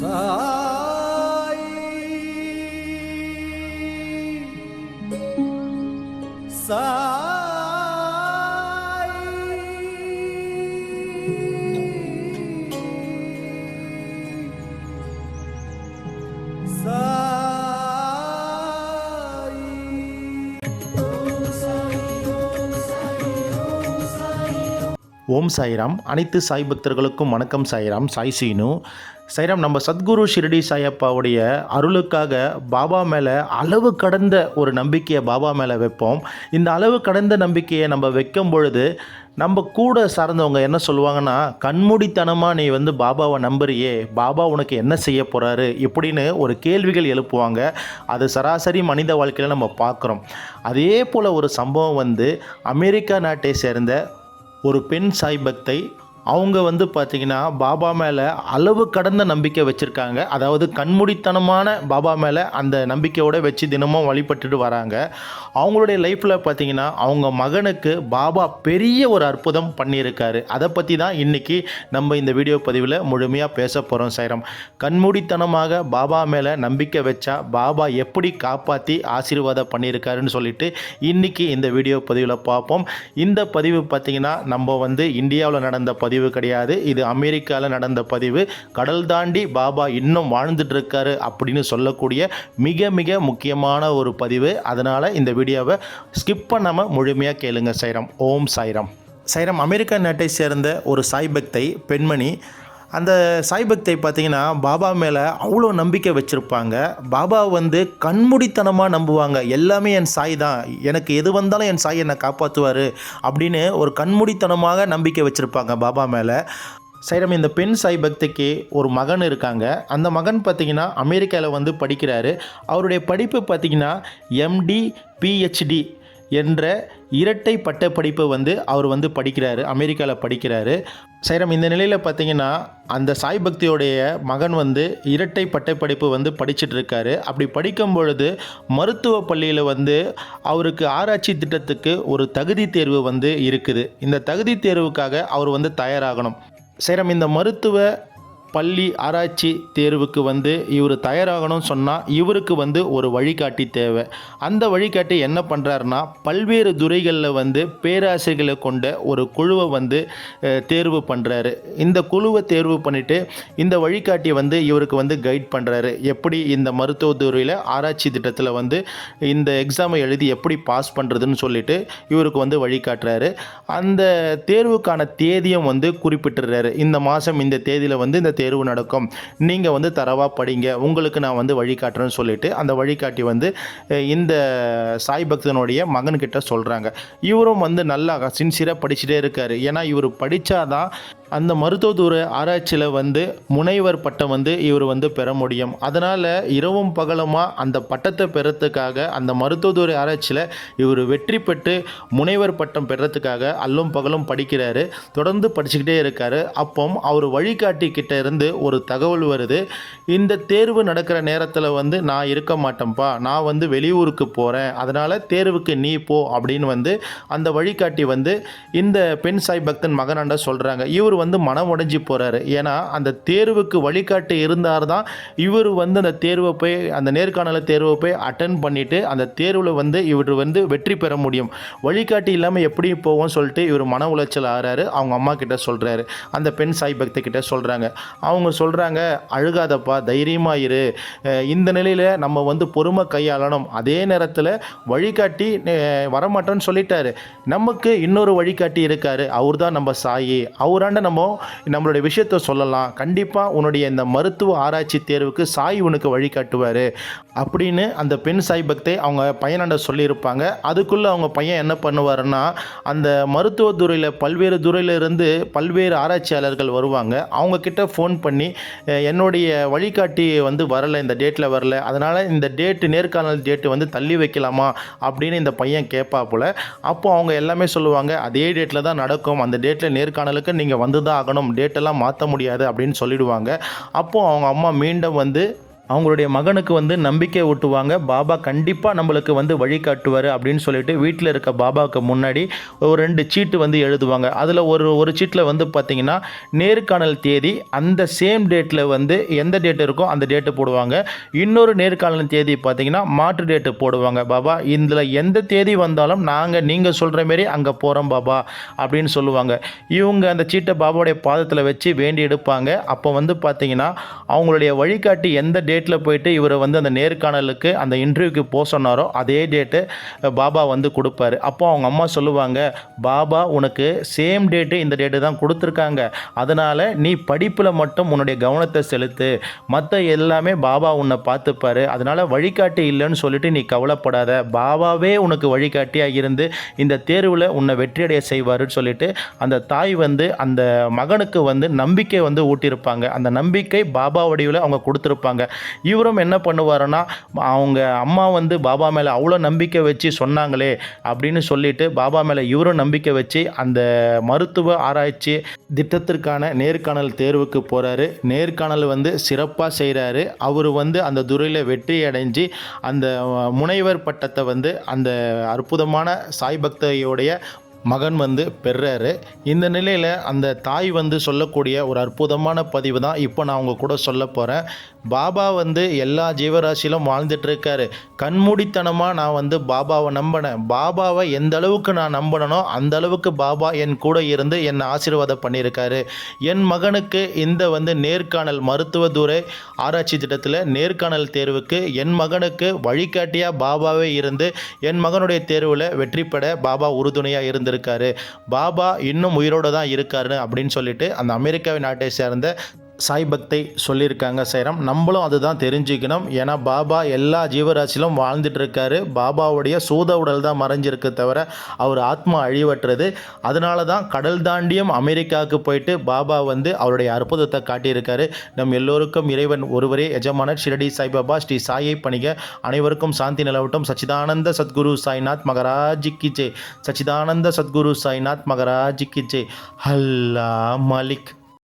சாய் ஓம் சாய்ராம். அனைத்து சாய் பக்தர்களுக்கும் வணக்கம் சாய்ராம். சாய் சீனு. சைராம் நம்ம சத்குரு ஷிரடி சாயப்பாவுடைய அருளுக்காக பாபா மேலே அளவு கடந்த ஒரு நம்பிக்கையை பாபா மேலே வைப்போம். இந்த அளவு கடந்த நம்பிக்கையை நம்ம வைக்கும் பொழுது நம்ம கூட சார்ந்தவங்க என்ன சொல்லுவாங்கன்னா கண்மூடித்தனமாக நீ வந்து பாபாவை நம்புறியே. பாபா உனக்கு என்ன செய்ய போகிறாரு இப்படின்னு ஒரு கேள்விகள் எழுப்புவாங்க. அது சராசரி மனித வாழ்க்கையில் நம்ம பார்க்குறோம். அதே போல் ஒரு சம்பவம் வந்து அமெரிக்கா நாட்டை சேர்ந்த ஒரு பெண் சாய்பத்தை அவங்க வந்து பார்த்திங்கன்னா பாபா மேலே அளவு கடந்த நம்பிக்கை வச்சுருக்காங்க. அதாவது கண்மூடித்தனமான பாபா மேலே அந்த நம்பிக்கையோடு வச்சு தினமும் வழிபட்டுட்டு வராங்க. அவங்களுடைய லைஃப்பில் பார்த்திங்கன்னா அவங்க மகனுக்கு பாபா பெரிய ஒரு அற்புதம் பண்ணியிருக்காரு. அதை பற்றி தான் இன்றைக்கி நம்ம இந்த வீடியோ பதிவில் முழுமையாக பேச போகிறோம் சைரம். கண்மூடித்தனமாக பாபா மேலே நம்பிக்கை வச்சா பாபா எப்படி காப்பாற்றி ஆசீர்வாதம் பண்ணியிருக்காருன்னு சொல்லிட்டு இன்றைக்கி இந்த வீடியோ பதிவில் பார்ப்போம். இந்த பதிவு பார்த்திங்கன்னா நம்ம வந்து இந்தியாவில் நடந்த பதிவு. கிடையாது. இது அமெரிக்காவில் நடந்த பதிவு. கடல் தாண்டி பாபா இன்னும் வாழ்ந்துட்டு இருக்காரு அப்படின்னு சொல்லக்கூடிய மிக மிக முக்கியமான ஒரு பதிவு. அதனால் இந்த வீடியோவை ஸ்கிப் பண்ணாமல் முழுமையாக கேளுங்க சைரம். ஓம் சாய்ரம் சைரம் அமெரிக்கா நாட்டை சேர்ந்த ஒரு சாய்பக்தை பெண்மணி அந்த சாய் பக்தை பார்த்தீங்கன்னா பாபா மேலே அவ்வளோ நம்பிக்கை வச்சுருப்பாங்க. பாபா வந்து கண்மூடித்தனமாக நம்புவாங்க. எல்லாமே என் சாய் தான். எனக்கு எது வந்தாலும் என் சாய் என்னை காப்பாற்றுவார் அப்படின்னு ஒரு கண்மூடித்தனமாக நம்பிக்கை வச்சுருப்பாங்க பாபா மேலே. சைரம் இந்த பெண் சாய் பக்திக்கு ஒரு மகன் இருக்காங்க. அந்த மகன் பார்த்திங்கன்னா அமெரிக்காவில் வந்து படிக்கிறாரு. அவருடைய படிப்பு பார்த்தீங்கன்னா எம்டி பிஹெச்டி என்ற இரட்டை பட்டப்படிப்பு வந்து அவர் வந்து படிக்கிறாரு அமெரிக்காவில் படிக்கிறாரு. சைரம் இந்த நிலையில் பார்த்தீங்கன்னா அந்த சாய் பக்தியோடைய மகன் வந்து இரட்டை பட்டப்படிப்பு வந்து படிச்சுட்டு இருக்காரு அப்படி படிக்கும் பொழுது மருத்துவ பள்ளியில் வந்து அவருக்கு ஆராய்ச்சி திட்டத்துக்கு ஒரு தகுதி தேர்வு வந்து இருக்குது. இந்த தகுதி தேர்வுக்காக அவர் வந்து தயாராகணும். சைரம் இந்த மருத்துவ பள்ளி ஆராய்ச்சி தேர்வுக்கு வந்து இவர் தயாராகணும்னு சொன்னால் இவருக்கு வந்து ஒரு வழிகாட்டி தேவை. அந்த வழிகாட்டி என்ன பண்ணுறாருன்னா பல்வேறு துறைகளில் வந்து பேராசிரியர்களை கொண்ட ஒரு குழுவை வந்து தேர்வு பண்ணுறாரு இந்த குழுவை தேர்வு பண்ணிவிட்டு இந்த வழிகாட்டி வந்து இவருக்கு வந்து கைட் பண்ணுறாரு எப்படி இந்த மருத்துவ துறையில் ஆராய்ச்சி திட்டத்தில் வந்து இந்த எக்ஸாமை எழுதி எப்படி பாஸ் பண்ணுறதுன்னு சொல்லிட்டு இவருக்கு வந்து வழிகாட்டுறாரு. அந்த தேர்வுக்கான தேதியும் வந்து குறிப்பிட்டுறாரு. இந்த மாதம் இந்த தேதியில் வந்து இந்த தேர்வு நடக்கும். நீங்கள் வந்து தரவாக படிங்க. உங்களுக்கு நான் வந்து வழிகாட்டுறேன்னு சொல்லிட்டு அந்த வழிகாட்டி வந்து இந்த சாய் பக்தனுடைய மகன்கிட்ட சொல்கிறாங்க இவரும் வந்து நல்லா சின்சியராக படிச்சுட்டே இருக்காரு. ஏன்னா இவர் படித்தாதான் அந்த மருத்துவத்துறை ஆராய்ச்சியில் வந்து முனைவர் பட்டம் வந்து இவர் வந்து பெற முடியும். அதனால் இரவும் பகலுமாக அந்த பட்டத்தை பெறத்துக்காக அந்த மருத்துவத்துறை ஆராய்ச்சியில் இவர் வெற்றி பெற்று முனைவர் பட்டம் பெறத்துக்காக அல்லும் பகலும் படிக்கிறாரு. தொடர்ந்து படிச்சுக்கிட்டே இருக்காரு. அப்போ அவர் வழிகாட்டி கிட்ட இருந்து ஒரு தகவல் வருது. இந்த தேர்வு நடக்கிற நேரத்தில் வந்து நான் இருக்க மாட்டேன்ப்பா. நான் வந்து வெளியூருக்கு போகிறேன் அதனால் தேர்வுக்கு நீ போ அப்படின்னு வந்து அந்த வழிகாட்டி வந்து இந்த பெண் சாய் பக்தன் மகனாண்ட சொல்கிறாங்க இவர் வந்து மனம் உடைஞ்சு போகிறாரு ஏன்னா அந்த தேர்வுக்கு வழிகாட்டி இருந்தார் தான் இவர் வந்து அந்த தேர்வை போய் அந்த நேர்காணல தேர்வை போய் அட்டன் பண்ணிவிட்டு அந்த தேர்வில் வந்து இவர் வந்து வெற்றி பெற முடியும். வழிகாட்டி இல்லாமல் எப்படி போவோம்னு சொல்லிட்டு இவர் மன உளைச்சல் ஆறாரு. அவங்க அம்மா கிட்ட சொல்கிறாரு அந்த பெண் சாய் பக்தி கிட்ட சொல்கிறாங்க அவங்க சொல்கிறாங்க அழுகாதப்பா தைரியமாக இரு. இந்த நிலையில் நம்ம வந்து பொறுமை கையாளணும். அதே நேரத்தில் வழிகாட்டி வரமாட்டோன்னு சொல்லிட்டாரு. நமக்கு இன்னொரு வழிகாட்டி இருக்காரு. அவர் தான் நம்ம சாயி. அவராண்ட நம்ம நம்மளுடைய விஷயத்த சொல்லலாம். கண்டிப்பாக உன்னுடைய இந்த மருத்துவ ஆராய்ச்சி தேர்வுக்கு சாய் உனக்கு வழிகாட்டுவார் அப்படின்னு அந்த பெண் சாய் பக்தை அவங்க பையனாண்ட சொல்லியிருப்பாங்க. அதுக்குள்ளே அவங்க பையன் என்ன பண்ணுவாருன்னா அந்த மருத்துவ துறையில் பல்வேறு துறையிலிருந்து பல்வேறு ஆராய்ச்சியாளர்கள் வருவாங்க. அவங்கக்கிட்ட ஃபோன் பண்ணி என்னுடைய வழிகாட்டி வந்து வரலை இந்த டேட்டில் வரல. அதனால் இந்த டேட்டு நேர்காணல் டேட்டு வந்து தள்ளி வைக்கலாமா? அப்படின்னு இந்த பையன் கேட்பா போல் அப்போ அவங்க எல்லாமே சொல்லுவாங்க அதே டேட்டில் தான் நடக்கும். அந்த டேட்டில் நேர்காணலுக்கு நீங்கள் வந்து தான் ஆகணும். டேட்டெல்லாம் மாற்ற முடியாது அப்படின்னு சொல்லிடுவாங்க. அப்போது அவங்க அம்மா மீண்டும் வந்து அவங்களுடைய மகனுக்கு வந்து நம்பிக்கை ஊட்டுவாங்க. பாபா கண்டிப்பாக நம்மளுக்கு வந்து வழிகாட்டுவார் அப்படின்னு சொல்லிட்டு வீட்டில் இருக்க பாபாவுக்கு முன்னாடி ஒரு ரெண்டு சீட்டு வந்து எழுதுவாங்க. அதில் ஒரு ஒரு சீட்டில் வந்து பார்த்தீங்கன்னா நேர்காணல் தேதி அந்த சேம் டேட்டில் வந்து எந்த டேட் இருக்கோ அந்த டேட்டு போடுவாங்க. இன்னொரு நேர்காணல் தேதி பார்த்தீங்கன்னா மாற்று டேட்டு போடுவாங்க. பாபா இதில் எந்த தேதி வந்தாலும் நாங்கள் நீங்கள் சொல்கிற மாரி அங்கே போகிறோம் பாபா அப்படின்னு சொல்லுவாங்க. இவங்க அந்த சீட்டை பாபாவுடைய பாதத்தில் வச்சு வேண்டி எடுப்பாங்க. அப்போ வந்து பார்த்தீங்கன்னா அவங்களுடைய வழிகாட்டி எந்த டேட் டேட்டில் போயிட்டு இவரை வந்து அந்த நேர்காணலுக்கு அந்த இன்டர்வியூக்கு போக சொன்னாரோ அதே டேட்டு பாபா வந்து கொடுப்பாரு. அப்போ அவங்க அம்மா சொல்லுவாங்க பாபா உனக்கு சேம் டேட்டு இந்த டேட்டு தான் கொடுத்துருக்காங்க. அதனால் நீ படிப்பில் மட்டும் உன்னுடைய கவனத்தை செலுத்து. மற்ற எல்லாமே பாபா உன்னை பார்த்துப்பாரு. அதனால் வழிகாட்டி இல்லைன்னு சொல்லிட்டு நீ கவலைப்படாத. பாபாவே உனக்கு வழிகாட்டியாக இருந்து இந்த தேர்வில் உன்னை வெற்றியடைய செய்வாருன்னு சொல்லிட்டு அந்த தாய் வந்து அந்த மகனுக்கு வந்து நம்பிக்கை வந்து ஊட்டியிருப்பாங்க. அந்த நம்பிக்கை பாபா வடிவில் அவங்க கொடுத்துருப்பாங்க. இவரும் என்ன பண்ணுவாருன்னா அவங்க அம்மா வந்து பாபா மேலே அவ்வளோ நம்பிக்கை வச்சு சொன்னாங்களே அப்படின்னு சொல்லிட்டு பாபா மேலே இவரும் நம்பிக்கை வச்சு அந்த மருத்துவ ஆராய்ச்சி திட்டத்திற்கான நேர்காணல் தேர்வுக்கு போகிறாரு நேர்காணல் வந்து சிறப்பாக செய்கிறாரு அவர் வந்து அந்த துறையில் வெற்றி அடைஞ்சு அந்த முனைவர் பட்டத்தை வந்து அந்த அற்புதமான சாய் பக்தையோடைய மகன் வந்து பெறாரு இந்த நிலையில் அந்த தாய் வந்து சொல்லக்கூடிய ஒரு அற்புதமான பதிவு தான் இப்போ நான் அவங்க கூட சொல்ல போகிறேன் பாபா வந்து எல்லா ஜீவராசியிலும் வாழ்ந்துட்டுருக்காரு. கண்மூடித்தனமாக நான் வந்து பாபாவை நம்பினேன். பாபாவை எந்த அளவுக்கு நான் நம்பினனோ அந்த அளவுக்கு பாபா என் கூட இருந்து என்னை ஆசீர்வாதம் பண்ணியிருக்காரு. என் மகனுக்கு இந்த வந்து நேர்காணல் மருத்துவ துறை ஆராய்ச்சி திட்டத்தில் நேர்காணல் தேர்வுக்கு என் மகனுக்கு வழிகாட்டியாக பாபாவே இருந்து என் மகனுடைய தேர்வில் வெற்றி பெற பாபா உறுதுணையாக இருக்காரு. பாபா இன்னும் உயிரோடு தான் இருக்காரு அப்படின்னு சொல்லிட்டு அந்த அமெரிக்காவின் நாட்டை சேர்ந்த சாய் பக்தை சொல்லியிருக்காங்க சைரம். நம்மளும் அதுதான் தெரிஞ்சுக்கணும். ஏன்னா பாபா எல்லா ஜீவராசியிலும் வாழ்ந்துட்டு இருக்காரு பாபாவுடைய சூத உடல் தான் மறைஞ்சிருக்கு தவிர அவர் ஆத்மா அழிவற்றது. அதனால தான் கடல் தாண்டியும் அமெரிக்காவுக்கு போயிட்டு பாபா வந்து அவருடைய அற்புதத்தை காட்டியிருக்காரு. நம் எல்லோருக்கும் இறைவன் ஒருவரே எஜமானர் ஷிரடி சாய்பாபா ஸ்ரீ சாயை பணிக. அனைவருக்கும் சாந்தி நிலவட்டும். சச்சிதானந்த சத்குரு சாய்நாத் மகராஜி கி ஜெய். சச்சிதானந்த சத்குரு சாய்நாத் மகராஜி கி ஜெய். ஹல்லா மலிக்.